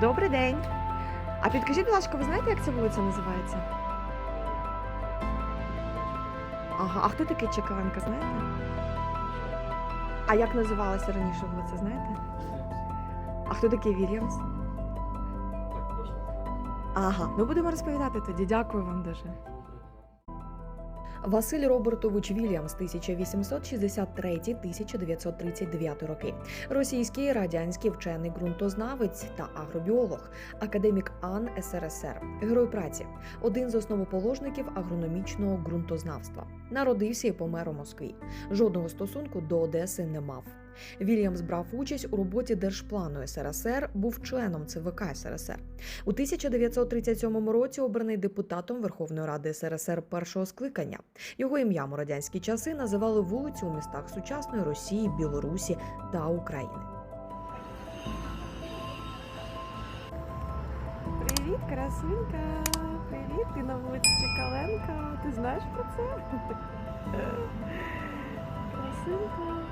Добрий день. А підкажіть, будь ласка, ви знаєте, як ця вулиця називається? Ага, а хто такий Чекаленка, знаєте? А як називалася раніше вулиця, знаєте? А хто такий Вільямс? Ага, ну будемо розповідати тоді. Дякую вам дуже. Василь Робертович Вільямс, 1863-1939 роки. Російський радянський вчений ґрунтознавець та агробіолог, академік АН СРСР, герой праці, один з основоположників агрономічного ґрунтознавства. Народився і помер у Москві. Жодного стосунку до Одеси не мав. Вільямс брав участь у роботі Держплану СРСР, був членом ЦВК СРСР. У 1937 році обраний депутатом Верховної Ради СРСР першого скликання. Його ім'ям у радянські часи називали вулиці у містах сучасної Росії, Білорусі та України. Привіт, красунька! Привіт, ти на вулиці Чекаленка. Ти знаєш про це? Красунька.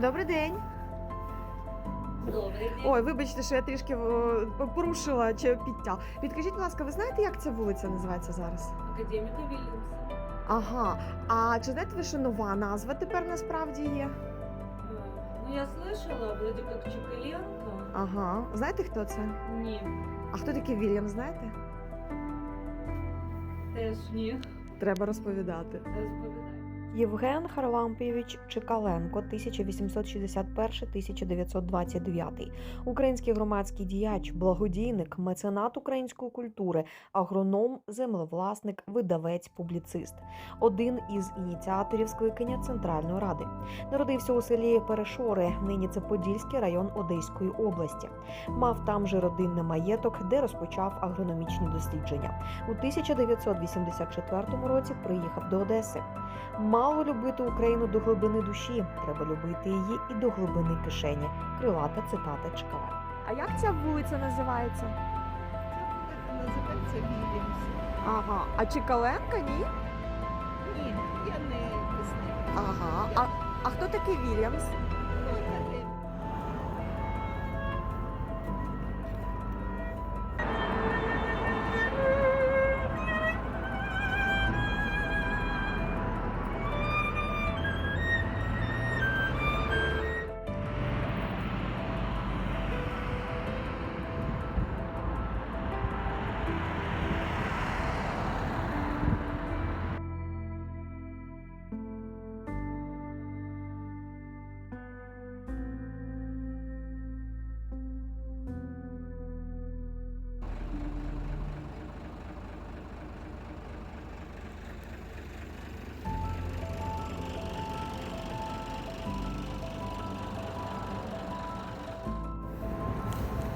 Добрий день. Добрий день. Ой, вибачте, що я трішки о, порушила чи підтяла. Підкажіть, будь ласка, ви знаєте, як ця вулиця називається зараз? Академіка Вільямса. Ага. А чи знаєте ви, що нова назва тепер насправді є? Е, Ну, я слышала, вроде как Чекаленко. Ага. Знаєте, хто це? Ні, А хто такий Вільям, знаєте? теж ні. Треба розповідати. Розповідай. Євген Харлампійович Чекаленко, 1861-1929. Український громадський діяч, благодійник, меценат української культури, агроном, землевласник, видавець, публіцист. Один із ініціаторів скликання Центральної ради. Народився у селі Перешори, нині це Подільський район Одеської області. Мав там же родинний маєток, де розпочав агрономічні дослідження. У 1984 році приїхав до Одеси. Мало любити Україну до глибини душі, треба любити її і до глибини кишені. Крилата цитата Чкала. А як ця вулиця називається? Називається Вільямс. Ага, а Чекаленка ні? Ні, я не знаю. Ага. А, а хто такий Вільямс?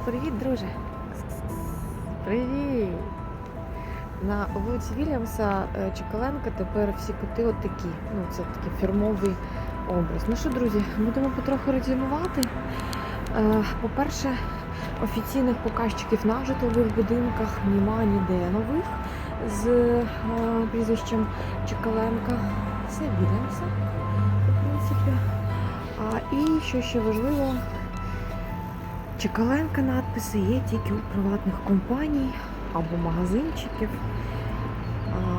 Привіт, друже. Привіт. На вулиці Вільямса е, Чекаленка тепер всі коти от такі. Ну, це такий фірмовий образ. Ну що, друзі, будемо потроху резюмувати. Е, По-перше, офіційних показчиків на житлових будинках нема ніде нових з е, прізвищем Чекаленка. Це Вільямса, в принципі. І що ще важливо, Чекаленка надписи є тільки у приватних компаній або магазинчиків,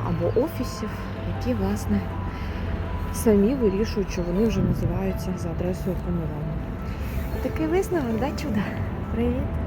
або офісів, які, власне, самі вирішують, що вони вже називаються за адресою планування. Такий висновок, да, чудо? Привіт!